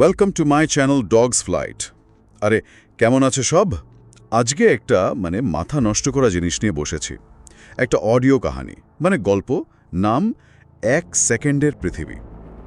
Welcome to my channel dogs flight আরে কেমন আছে সব? আজকে একটা মানে মাথা নষ্ট করা জিনিস নিয়ে বসেছি। একটা অডিও কাহানি মানে গল্প নাম এক সেকেন্ডের পৃথিবী।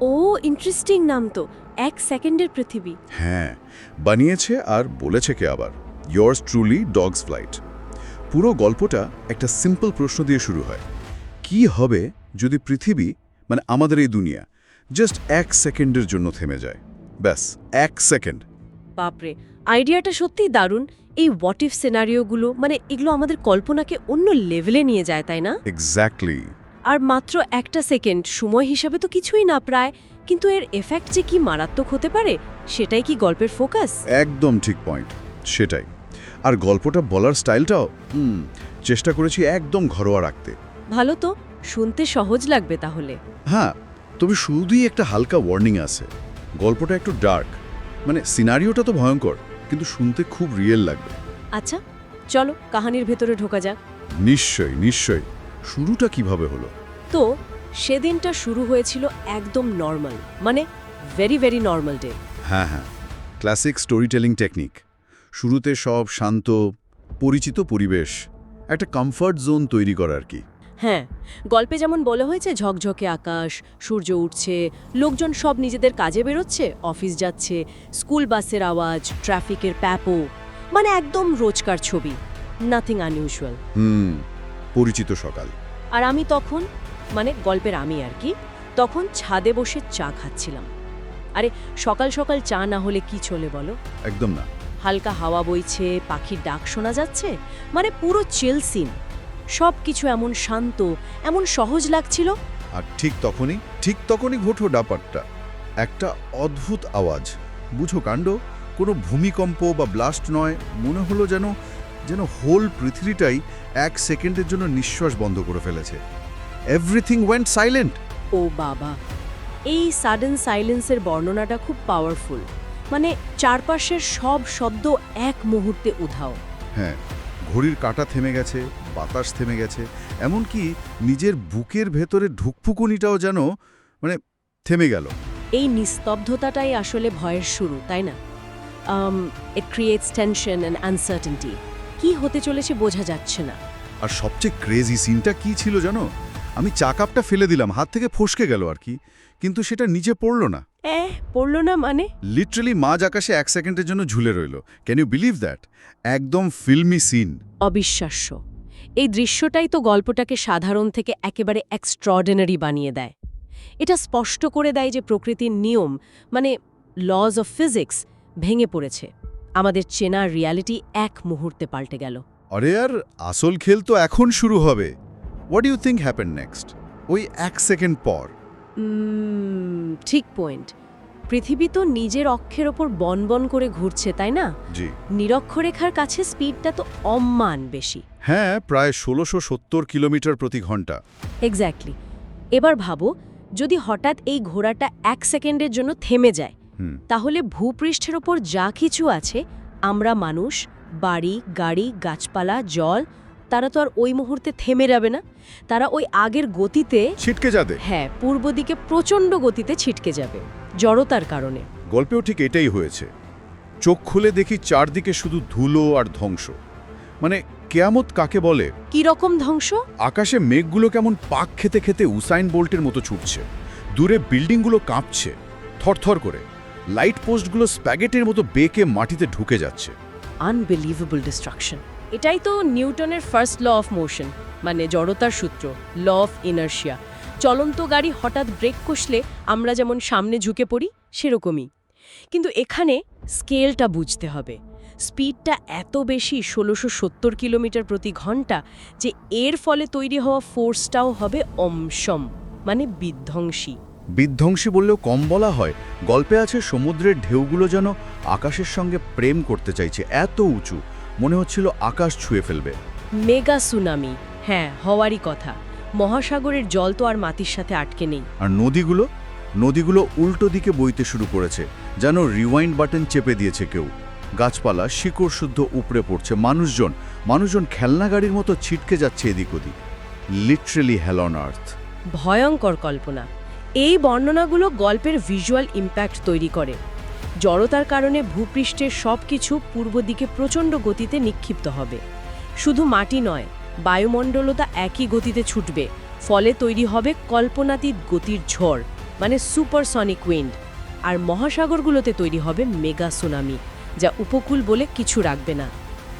ও ইন্টারেস্টিং নাম তো এক সেকেন্ডের পৃথিবী। হ্যাঁ বানিয়েছে আর বলেছে কে আবার? ইয়ার্স ট্রুলি ডগস ফ্লাইট পুরো গল্পটা একটা সিম্পল প্রশ্ন দিয়ে শুরু হয়। কি হবে যদি পৃথিবী মানে আমাদের এই দুনিয়া জাস্ট এক সেকেন্ডের জন্য থেমে যায়? ব্যাস এক সেকেন্ড। বাপরে আইডিয়াটা সত্যিই দারুণ। এই হোয়াট ইফ সিনারিওগুলো মানে এগুলো আমাদের কল্পনাকে অন্য লেভেলে নিয়ে যায় তাই না? এক্স্যাক্টলি আর মাত্র একটা সেকেন্ড সময় হিসাবে তো কিছুই না প্রায়। কিন্তু এর এফেক্ট যে কি মারাত্মক হতে পারে সেটাই কি গল্পের ফোকাস একদম ঠিক পয়েন্ট সেটাই। আর গল্পটা বলার স্টাইলটাও হুম চেষ্টা করেছি একদম ঘরোয়া রাখতে। ভালো তো শুনতে সহজ লাগবে তাহলে। হ্যাঁ তবে শুধুই একটা হালকা ওয়ার্নিং আছে। গল্পটা একটু ডার্ক মানে সিনারিওটা তো ভয়ঙ্কর কিন্তু শুনতে খুব রিয়েল লাগবে। আচ্ছা চলো কাহানির ভেতরে ঢোকা যাক। নিশ্চয়ই নিশ্চয়ই। শুরুটা কীভাবে হলো? তো সেদিনটা শুরু হয়েছিল একদম নর্মাল মানে ভেরি ভেরি নর্মাল ডে হ্যাঁ হ্যাঁ। ক্লাসিক স্টোরি টেলিং টেকনিক শুরুতে সব শান্ত পরিচিত পরিবেশ একটা কমফর্ট জোন তৈরি করা আর কি। হ্যাঁ গল্পে যেমন বলা হয়েছে ঝকঝকে আকাশ সূর্য উঠছে লোকজন সব নিজেদের কাজে বেরোচ্ছে অফিস যাচ্ছে স্কুল বাসের আওয়াজ ট্রাফিকের প্যাপো মানে একদম রোজকার ছবি নাথিং আনইউজুয়াল হুম পরিচিত সকাল। আর আমি তখন মানে গল্পের আমি আর কি তখন ছাদে বসে চা খাচ্ছিলাম। আরে সকাল সকাল চা না হলে কি চলে বলো? একদম না। হালকা হাওয়া বইছে পাখির ডাক শোনা যাচ্ছে মানে পুরো চিল সিন সব কিছু এমন শান্ত এমন সহজ লাগছিল। আর ঠিক তখনই ঠিক তখনই ঘটল ব্যাপারটা একটা অদ্ভুত আওয়াজ। বুঝো কাণ্ড কোনো ভূমিকম্প বা ব্লাস্ট নয় মনে হলো যেন যেন হোল পৃথিবীটাই এক সেকেন্ডের জন্য নিঃশ্বাস বন্ধ করে ফেলেছে। এভরিথিং ওয়েন্ট সাইলেন্ট ও বাবা! এই সাডেন সাইলেন্সের বর্ণনাটা খুব পাওয়ারফুল। মানে চারপাশের সব শব্দ এক মুহূর্তে উধাও। হ্যাঁ ঘড়ির কাঁটা থেমে গেছে বাতাস থেমে গেছে এমনকি নিজের বুকের ভেতরে ঢুকফুকুনিটাও যেন মানে থেমে গেল। এই নিস্তব্ধতাটাই আসলে ভয়ের শুরু তাই না? It creates tension and uncertainty কি হতে চলেছে বোঝা যাচ্ছে না। আর সবচেয়ে ক্রেজি সিনটা কি ছিল জানো? আমি চা কাপটা ফেলে দিলাম হাত থেকে ফসকে গেল আর কি কিন্তু সেটা নিচে পড়ল না। পড়ল না মানে? লিটারালি মাঝ আকাশে এক সেকেন্ডের জন্য ঝুলে রইল। ক্যান ইউ বিলিভ দ্যাট একদম ফিল্মি সিন অবিশ্বাস্য। এই দৃশ্যটাই তো গল্পটাকে সাধারণ থেকে একেবারে এক্সট্রঅর্ডিনারি বানিয়ে দেয়। এটা স্পষ্ট করে দেয় যে প্রকৃতির নিয়ম মানে লজ অফ ফিজিক্স ভেঙে পড়েছে। আমাদের চেনা রিয়ালিটি এক মুহূর্তে পাল্টে গেল। আরে আর আসল খেল তো এখন শুরু হবে। What you think happen next ওই এক সেকেন্ড পর। ঠিক পয়েন্ট পৃথিবী তো নিজের অক্ষের ওপর বনবন করে ঘুরছে তাই না? জি। নিরক্ষরেখার কাছে স্পিডটা তো অম্মান বেশি। হ্যাঁ প্রায় ষোলোশো সত্তর কিলোমিটার প্রতি ঘণ্টা। এক্স্যাক্টলি এবার ভাবো যদি হঠাৎ এই ঘোড়াটা এক সেকেন্ডের জন্য থেমে যায় হুম। তাহলে ভূপৃষ্ঠের ওপর যা কিছু আছে আমরা মানুষ বাড়ি গাড়ি গাছপালা জল তারা তো আর ওই মুহূর্তে থেমে যাবে না। তারা ওই আগের গতিতে ছিটকে যাবে। হ্যাঁ পূর্ব দিকে প্রচণ্ড গতিতে ছিটকে যাবে। জড়তার কারণে। গল্পেও ঠিক এটাই হয়েছে। চোখ খুলে দেখি চারদিকে শুধু ধুলো আর ধ্বংস। মানে কেয়ামত কাকে বলে? কি রকম ধ্বংস? আকাশে মেঘগুলো কেমন পাক খেতে খেতে উসাইন বোল্টের মতো ছুটছে। দূরে বিল্ডিংগুলো কাঁপছে থরথর করে। লাইট পোস্টগুলো স্প্যাগেটের মতো বেঁকে মাটিতে ঢুকে যাচ্ছে। আনবিলিভেবল ডিস্ট্রাকশন এটাই তো নিউটনের ফার্স্ট ল অফ মোশন মানে জড়তার সূত্র ল অফ ইনার্শিয়া। চলন্ত গাড়ি হঠাৎ ব্রেক কষলে আমরা যেমন সামনে ঝুঁকে পড়ি সেরকমই। কিন্তু এখানে স্কেলটা বুঝতে হবে। স্পিডটা এত বেশি ষোলোশো সত্তর কিলোমিটার প্রতি ঘণ্টা যে এর ফলে তৈরি হওয়া ফোর্সটাও হবে অমসম মানে বিধ্বংসী। বিধ্বংসী বললেও কম বলা হয় গল্পে আছে সমুদ্রের ঢেউগুলো যেন আকাশের সঙ্গে প্রেম করতে চাইছে এত উঁচু মনে হচ্ছিল আকাশ ছুঁয়ে ফেলবে। মেগা সুনামি হ্যাঁ হওয়ারই কথা। মহাসাগরের জল তো আর মাটির সাথে আটকে নেই। আর নদীগুলো? নদীগুলো উল্টো দিকে বইতে শুরু করেছে যেন রিওয়াইন্ড বাটন চেপে দিয়েছে কেউ। গাছপালা শিকড় শুদ্ধ উপড়ে পড়ছে মানুষজন মানুষজন খেলনা গাড়ির মতো ছিটকে যাচ্ছে এদিক ওদিক। লিটারেলি হেল অন আর্থ ভয়ঙ্কর কল্পনা। এই বর্ণনাগুলো গল্পের ভিজুয়াল ইম্প্যাক্ট তৈরি করে। জড়তার কারণে ভূপৃষ্ঠের সব কিছু পূর্ব দিকে প্রচণ্ড গতিতে নিক্ষিপ্ত হবে। শুধু মাটি নয় বায়ুমণ্ডলও তা একই গতিতে ছুটবে, ফলে তৈরি হবে কল্পনাতীত গতির ঝড় মানে সুপারসনিক উইন্ড আর মহাসাগরগুলোতে তৈরি হবে মেগা সুনামি যা উপকূল বলে কিছু রাখবে না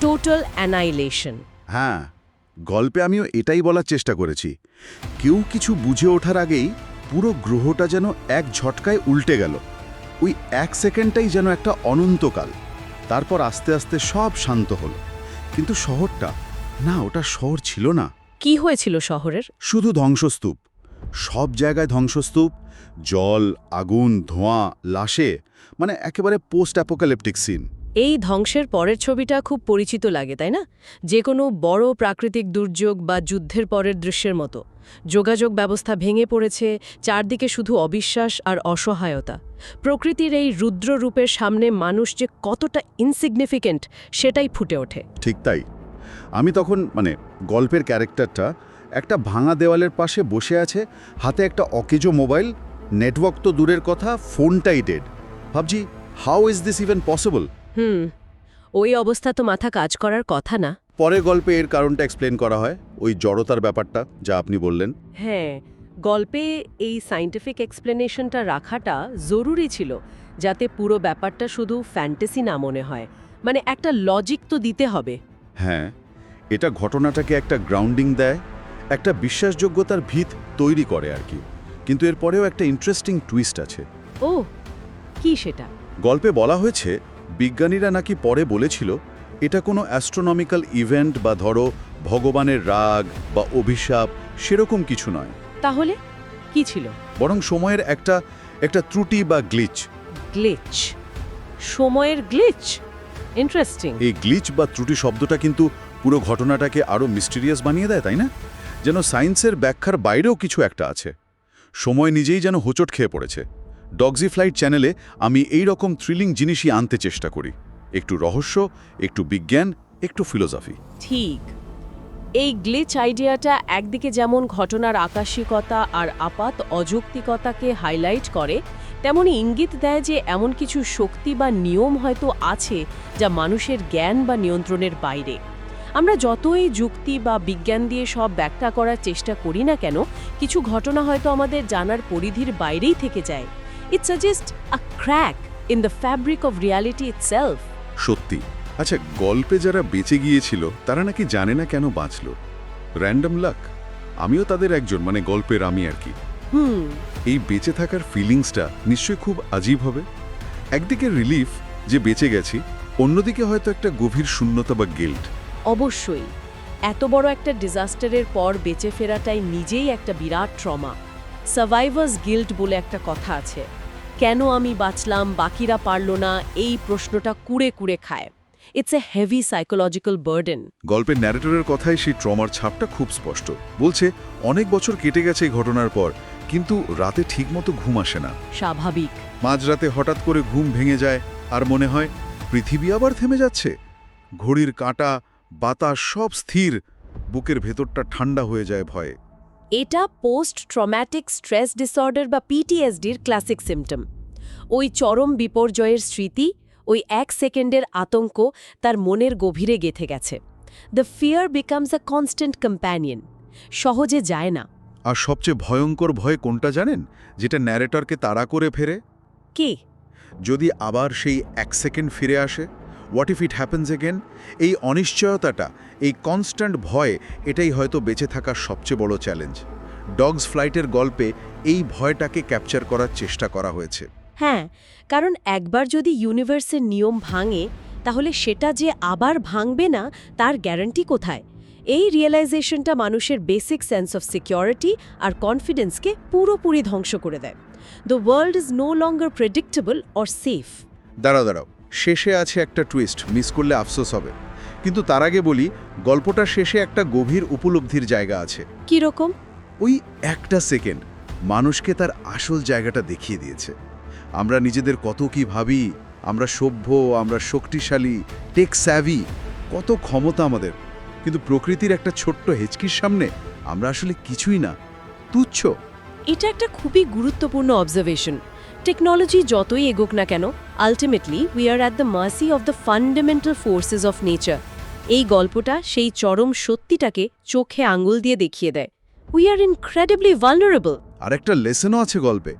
টোটাল অ্যানাইলেশন হ্যাঁ গল্পে আমিও এটাই বলার চেষ্টা করেছি। কেউ কিছু বুঝে ওঠার আগেই পুরো গ্রহটা যেন এক ঝটকায় উল্টে গেল। ওই এক সেকেন্ডটাই যেন একটা অনন্তকাল। তারপর আস্তে আস্তে সব শান্ত হলো। কিন্তু শহরটা না ওটা শহর ছিল না। কি হয়েছিল শহরের? শুধু ধ্বংসস্তূপ। সব জায়গায় ধ্বংসস্তূপ জল আগুন ধোঁয়া লাশে মানে একেবারে পোস্ট অ্যাপোকালিপটিক সিন এই ধ্বংসের পরের ছবিটা খুব পরিচিত লাগে তাই না? যে কোনো বড় প্রাকৃতিক দুর্যোগ বা যুদ্ধের পরের দৃশ্যের মতো। যোগাযোগ ব্যবস্থা ভেঙে পড়েছে চারদিকে শুধু অবিশ্বাস আর অসহায়তা। প্রকৃতির এই রুদ্র রূপের সামনে মানুষ যে কতটা ইনসিগনিফিকেন্ট সেটাই ফুটে ওঠে। ঠিক তাই। আমি তখন মানে গল্পের ক্যারেক্টারটা একটা ভাঙা দেওয়ালের পাশে বসে আছে হাতে একটা অকেজো মোবাইল নেটওয়ার্ক তো দূরের কথা ফোনটাই ডেড। ভাবছি how is this even possible hmm ওই অবস্থা তো মাথা কাজ করার কথা না। পরে গল্পে এর কারণটা এক্সপ্লেন করা হয় ওই জড়তার ব্যাপারটা যা আপনি বললেন। হ্যাঁ গল্পে এই সাইন্টিফিক এক্সপ্লেনেশনটা রাখাটা জরুরি ছিল যাতে পুরো ব্যাপারটা শুধু ফ্যান্টাসি না মনে হয়। মানে একটা লজিক তো দিতে হবে। হ্যাঁ এটা ঘটনাটাকে একটা গ্রাউন্ডিং দেয় একটা বিশ্বাসযোগ্যতার ভিত তৈরি করে আর কি। কিন্তু এরপরেও একটা ইন্টারেস্টিং টুইস্ট আছে। ও কি সেটা? গল্পে বলা হয়েছে বিজ্ঞানীরা নাকি পরে বলেছিল এটা কোনো অ্যাস্ট্রোনমিক্যাল ইভেন্ট বা ধরো ভগবানের রাগ বা অভিশাপ সেরকম কিছু নয়। তাহলে কি ছিল? বরং সময়ের একটা একটা ত্রুটি বা গ্লিচ গ্লিচ সময়ের গ্লিচ ইন্টারেস্টিং এই গ্লিচ বা ত্রুটি শব্দটা কিন্তু পুরো ঘটনাটাকে আরও মিস্টিরিয়াস বানিয়ে দেয় তাই না? যেন সায়েন্সের ব্যাখ্যার বাইরেও কিছু একটা আছে। সময় নিজেই যেন হোঁচট খেয়ে পড়েছে। ডগজি ফ্লাইট চ্যানেলে আমি এই রকম থ্রিলিং জিনিসই আনতে চেষ্টা করি। একটু রহস্য একটু বিজ্ঞান একটু ফিলোসফি ঠিক। এই গ্লিচ আইডিয়াটা একদিকে যেমন ঘটনার আকাশিকতা আর আপাত অযৌক্তিকতাকে হাইলাইট করে তেমনি ইঙ্গিত দেয় যে এমন কিছু শক্তি বা নিয়ম হয়তো আছে যা মানুষের জ্ঞান বা নিয়ন্ত্রণের বাইরে। আমরা যতই যুক্তি বা বিজ্ঞান দিয়ে সব ব্যাখ্যা করার চেষ্টা করি না কেন কিছু ঘটনা হয়তো আমাদের জানার পরিধির বাইরেই থেকে যায়। It suggest a crack in the fabric of reality itself সত্যি। আচ্ছা গল্পে যারা বেঁচে গিয়েছিল তারা নাকি জানে না কেন বাঁচল? র্যান্ডম লাক আমিও তাদের একজন মানে গল্পের আমি আর কি। হুম। এই বেঁচে থাকার ফিলিংসটা নিশ্চয়ই খুব আজীব হবে। একদিকে রিলিফ যে বেঁচে গেছি, অন্যদিকে হয়তো একটা গভীর শূন্যতা বা গিল্ট অবশ্যই, এত বড় একটা ডিজাস্টারের পর বেঁচে ফেরাটাই নিজেই একটা বিরাট ট্রমা সার্ভাইভার্স গিল্ট বলে একটা কথা আছে। কেন আমি বাঁচলাম, বাকিরা পারল না, এই প্রশ্নটা কুড়ে কুড়ে খায়। It's a heavy psychological burden গল্পের ন্যারেটরের কথায় সেই ট্রমার ছাপটা খুব স্পষ্ট। বলছে অনেক বছর কেটে গেছে এই ঘটনার পর কিন্তু রাতে ঠিকমতো ঘুম আসে না। স্বাভাবিক। মাঝরাতে হঠাৎ করে ঘুম ভেঙে যায় আর মনে হয় পৃথিবী আবার থেমে যাচ্ছে। ঘড়ির কাঁটা বাতাস সব স্থির বুকের ভেতরটা ঠান্ডা হয়ে যায় ভয়ে। এটা পোস্ট ট্রম্যাটিক স্ট্রেস ডিসঅর্ডার বা পিটিএসডির ক্লাসিক সিমটম ওই চরম বিপর্যয়ের স্মৃতি ওই এক সেকেন্ডের আতঙ্ক তার মনের গভীরে গেথে গেছে। The fear becomes a constant companion সহজে যায় না। আর সবচেয়ে ভয়ঙ্কর ভয় কোনটা জানেন? যেটা ন্যারেটরকে তাড়া করে ফেরে? কে? যদি আবার সেই এক সেকেন্ড ফিরে আসে what if it happens again এই অনিশ্চয়তাটা এই কনস্ট্যান্ট ভয় এটাই হয়তো বেঁচে থাকার সবচেয়ে বড় চ্যালেঞ্জ ডগস ফ্লাইটের গল্পে এই ভয়টাকে ক্যাপচার করার চেষ্টা করা হয়েছে। হ্যাঁ কারণ একবার যদি ইউনিভার্সের নিয়ম ভাঙে তাহলে সেটা যে আবার ভাঙবে না তার গ্যারান্টি কোথায়? এই রিয়েলাইজেশনটা মানুষের বেসিক সেন্স অফ সিকিউরিটি আর কনফিডেন্সকে পুরোপুরি ধ্বংস করে দেয়। The world is no longer predictable or safe দাঁড়াও দাঁড়াও। শেষে আছে একটা টুইস্ট মিস করলে আফসোস হবে। কিন্তু তার আগে বলি গল্পটা শেষে একটা গভীর উপলব্ধির জায়গা আছে। কীরকম? ওই একটা সেকেন্ড মানুষকে তার আসল জায়গাটা দেখিয়ে দিয়েছে। আমরা নিজেদের কত কি ভাবি আমরা সভ্য আমরা শক্তিশালী টেক স্যাভি কত ক্ষমতা আমাদের। কিন্তু প্রকৃতির একটা ছোট্ট হেচকির সামনে আমরা আসলে কিছুই না তুচ্ছ। এটা একটা খুবই গুরুত্বপূর্ণ অবজারভেশন টেকনোলজি যতই এগোক না কেন ultimately we are at the mercy of the fundamental forces of nature এই গল্পটা সেই চরম সত্যিটাকে চোখে আঙুল দিয়ে দেখিয়ে দেয়। উই আর ইনক্রেডিবলি ভালনারেবল আর একটা লেসনও আছে গল্পে।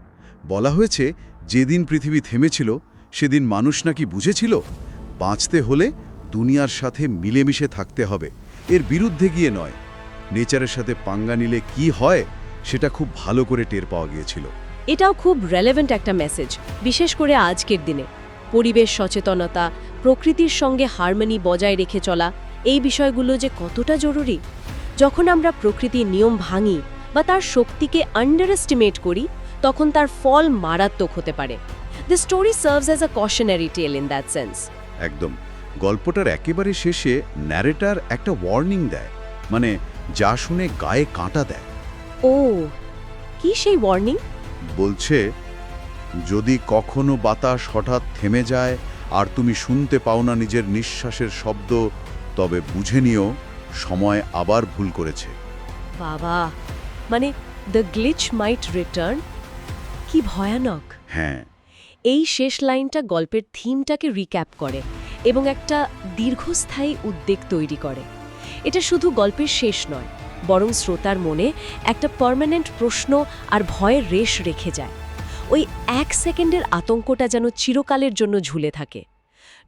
বলা হয়েছে যেদিন পৃথিবী থেমেছিল, সেদিন মানুষ নাকি বুঝেছিল, বাঁচতে হলে দুনিয়ার সাথে মিলেমিশে থাকতে হবে। এর বিরুদ্ধে গিয়ে নয়, নেচারের সাথে পাঙ্গা নিলে কি হয়, সেটা খুব ভালো করে টের পাওয়া গিয়েছিল। এটাও খুব রেলেভেন্ট একটা মেসেজ বিশেষ করে আজকের দিনে। পরিবেশ সচেতনতা, প্রকৃতির সঙ্গে হারমোনি বজায় রেখে চলা, এই বিষয়গুলো যে কতটা জরুরি? যখন আমরা প্রকৃতির নিয়ম ভাঙি বা তার শক্তিকে আন্ডার করি তখন তার ফল মারাত্মক হতে পারে। The story serves as a cautionary tale in that sense একদম। গল্পটার একেবারে শেষে ন্যারেটার একটা ওয়ার্নিং দেয় মানে যা শুনে গায়ে কাঁটা দেয়। ও কি সেই ওয়ার্নিং বলছে যদি কখনো বাতাস হঠাৎ থেমে যায় আর তুমি শুনতে পাও না নিজের নিঃশ্বাসের শব্দ তবে বুঝে নিও সময় আবার ভুল করেছে। বাবা মানে দ্য গ্লিচ মাইট রিটার্ন কি ভয়ানক। হ্যাঁ। এই শেষ লাইনটা গল্পের থিমটাকে রিক্যাপ করে এবং একটা দীর্ঘস্থায়ী উদ্বেগ তৈরি করে। এটা শুধু গল্পের শেষ নয় বরং শ্রোতার মনে একটা পার্মানেন্ট প্রশ্ন আর ভয়ের রেশ রেখে যায়। ওই এক সেকেন্ডের আতঙ্কটা যেন চিরকালের জন্য ঝুলে থাকে।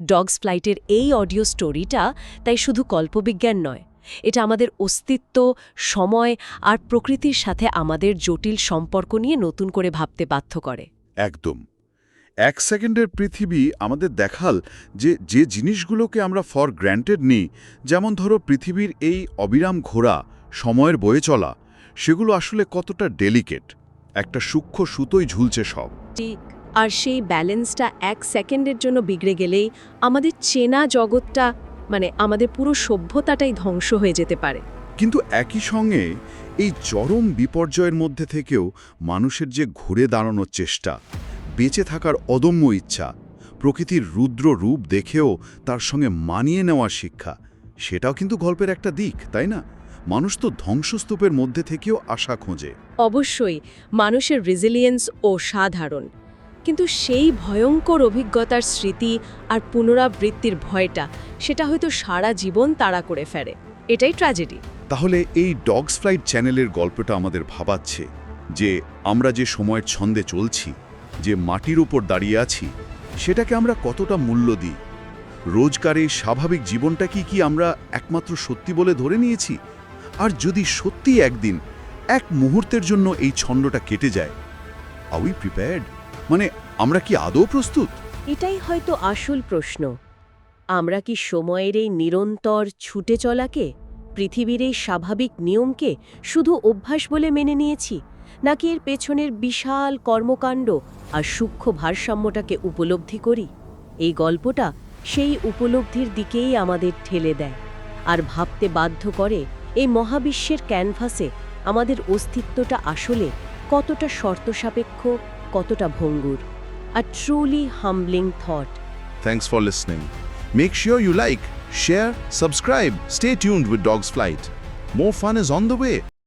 ডগস ফ্লাইটের এই অডিও স্টোরিটা তাই শুধু কল্পবিজ্ঞান নয় এটা আমাদের অস্তিত্ব সময় আর প্রকৃতির সাথে আমাদের জটিল সম্পর্ক নিয়ে নতুন করে ভাবতে বাধ্য করে। একদম। এক সেকেন্ডের পৃথিবী আমাদের দেখাল যে যে জিনিসগুলোকে আমরা ফর গ্র্যান্টেড নিই যেমন ধরো পৃথিবীর এই অবিরাম ঘোরা সময়ের বয়ে চলা সেগুলো আসলে কতটা ডেলিকেট একটা সূক্ষ্ম সুতোই ঝুলছে সব। ঠিক আর সেই ব্যালেন্সটা এক সেকেন্ডের জন্য বিগড়ে গেলেই আমাদের চেনা জগৎটা মানে আমাদের পুরো সভ্যতাটাই ধ্বংস হয়ে যেতে পারে। কিন্তু একই সঙ্গে এই চরম বিপর্যয়ের মধ্যে থেকেও মানুষের যে ঘুরে দাঁড়ানোর চেষ্টা বেঁচে থাকার অদম্য ইচ্ছা প্রকৃতির রুদ্র রূপ দেখেও তার সঙ্গে মানিয়ে নেওয়ার শিক্ষা সেটাও কিন্তু গল্পের একটা দিক তাই না? মানুষ তো ধ্বংসস্তূপের মধ্যে থেকেও আশা খোঁজে। অবশ্যই মানুষের রেজিলিয়েন্স ও সাধারণ। কিন্তু সেই ভয়ঙ্কর অভিজ্ঞতার স্মৃতি আর পুনরাবৃত্তির ভয়টা, সেটা হয়তো সারা জীবন তাড়া করে ফেরে। এটাই ট্র্যাজেডি। তাহলে এই ডগস ফ্লাইট চ্যানেলের গল্পটা আমাদের ভাবাচ্ছে, যে আমরা যে সময়ের ছন্দে চলছি, যে মাটির উপর দাঁড়িয়ে আছি, সেটাকে আমরা কতটা মূল্য দিই? রোজকারে স্বাভাবিক জীবনটা কি কি আমরা একমাত্র সত্যি বলে ধরে নিয়েছি? আর যদি সত্যি একদিন, এক মুহূর্তের জন্য এই ছন্দটা কেটে যায় আর উই প্রিপেয়ার্ড মানে আমরা কি আদৌ প্রস্তুত? এটাই হয়তো আসল প্রশ্ন। আমরা কি সময়ের এই নিরন্তর ছুটে চলাকে, পৃথিবীর এই স্বাভাবিক নিয়মকে শুধু অভ্যাস বলে মেনে নিয়েছি, নাকি এর পেছনের বিশাল কর্মকাণ্ড আর সূক্ষ্ম ভারসাম্যটাকে উপলব্ধি করি? এই গল্পটা সেই উপলব্ধির দিকেই আমাদের ঠেলে দেয়, আর ভাবতে বাধ্য করে এই মহাবিশ্বের ক্যানভাসে আমাদের অস্তিত্বটা আসলে কতটা শর্তসাপেক্ষ কতটা ভঙ্গুর a truly humbling thought. Thanks for listening. Make sure you like, share, subscribe. Stay tuned with Dogs Flight. More fun is on the way.